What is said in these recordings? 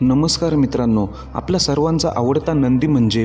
नमस्कार मित्रांनो आपला सर्वांचा आवडता नंदी म्हणजे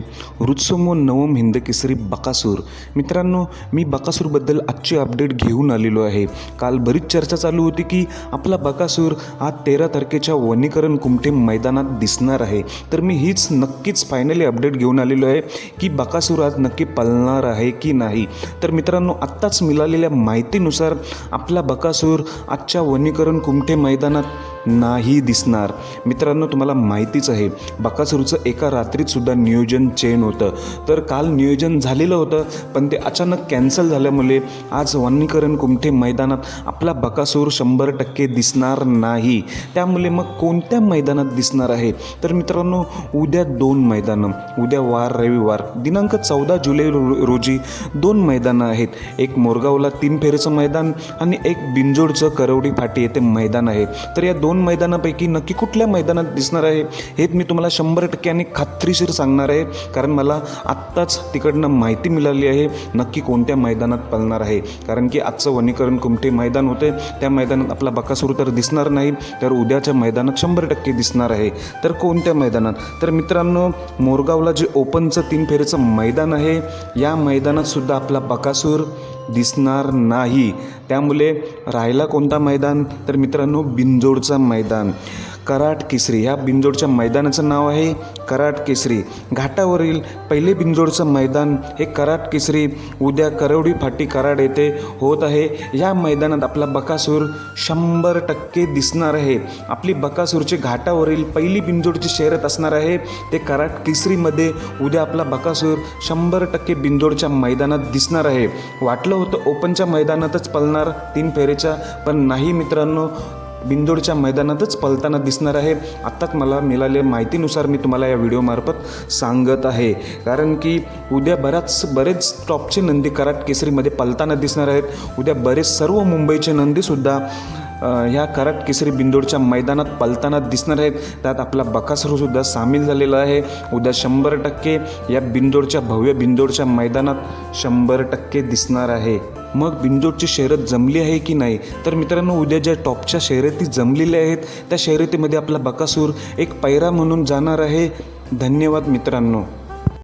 ऋत्समो नवम हिंद केसरी बकासूर. मित्रांनो मी बकासूरबद्दल आजची अपडेट घेऊन आलेलो आहे. काल बरीच चर्चा चालू होती की आपला बकासूर आज तेरा तारखेच्या वनीकरण कुमठे मैदानात दिसणार आहे. तर मी हीच नक्कीच फायनली अपडेट घेऊन आलेलो आहे की बकासूर आज नक्की पळणार आहे की नाही. तर मित्रांनो आत्ताच मिळालेल्या माहितीनुसार आपला बकासूर आजच्या वनीकरण कुमठे मैदानात नाही दिसणार. मित्रांनो मला माहितीच आहे बकासूरचं एका रात्रीत सुद्धा नियोजन चेन होतं. तर काल नियोजन झालेलं होतं पण ते अचानक कॅन्सल झाल्यामुळे आज वनीकरण कुमठे मैदानात आपला बकासूर शंभर टक्के दिसणार नाही. त्यामुळे मग कोणत्या मैदानात दिसणार आहे? तर मित्रांनो उद्या दोन मैदानं उद्या वार रविवार दिनांक चौदा जुलै रो रोजी दोन मैदानं आहेत. एक मोरगावला तीन फेरीचं मैदान आणि एक बिंजोडचं करवडी फाटी येथे मैदान आहे. तर या दोन मैदानापैकी नक्की कुठल्या मैदानात दिसणार आहे. हे मी तुम्हाला शंभर टक्क्याने खात्रीशीर सांगणार आहे. कारण मला आत्ताच तिकडनं माहिती मिळाली आहे नक्की कोणत्या मैदानात पळणार आहे. कारण की आजचं वनीकरण कुमठे मैदान होते. त्या मैदानात आपला बकासूर तर दिसणार नाही तर उद्याच्या मैदानात शंभर टक्के दिसणार आहे. तर कोणत्या मैदानात? तर मित्रांनो मोरगावला जे ओपनचं तीन फेरीचं मैदान आहे या मैदानात सुद्धा आपला बकासूर दिसणार नाही. त्यामुळे राहिला कोणता मैदान? तर मित्रांनो बिंजोडचा मैदान. कराट केसरी. ह्या बिंजोडच्या मैदानाचं नाव आहे कराट केसरी. घाटावरील पहिले बिंजोडचं मैदान हे कराट केसरी. उद्या करवडी फाटी कराड येथे होत आहे. या मैदानात आपला बकासूर शंभर टक्के दिसणार आहे. आपली बकासूरची घाटावरील पहिली बिंजोडची शर्यत असणार आहे. ते कराट केसरीमध्ये उद्या आपला बकासूर शंभर टक्के बिंजोडच्या मैदानात दिसणार आहे. वाटलं होतं. ओपनच्या मैदानातच पळणार तीन फेरेच्या. पण नाही मित्रांनो बिंदोडच्या मैदानातच पलताना दिसणार आहे. आत्ताच मला मिळालेल्या माहितीनुसार मी तुम्हाला या व्हिडिओमार्फत सांगत आहे. कारण की उद्या बऱ्याच बरेच टॉपचे नंदी कराट केसरीमध्ये पलताना दिसणार आहेत. उद्या बरेच सर्व मुंबईचे नंदीसुद्धा ह्या कराट केसरी बिंदोडच्या मैदानात पलताना दिसणार आहेत. त्यात आपला बकासूरसुद्धा सामील झालेला आहे. उद्या शंभर टक्के या बिंदोडच्या भव्य बिंदोडच्या मैदानात शंभर टक्के दिसणार आहे. मग बिंदोडची शर्यत जमली आहे की नाही? तर मित्रांनो उद्या ज्या टॉपच्या शर्यती जमलेल्या आहेत त्या शर्यतीमध्ये आपला बकासूर एक पैरा म्हणून जाणार आहे. धन्यवाद मित्रांनो.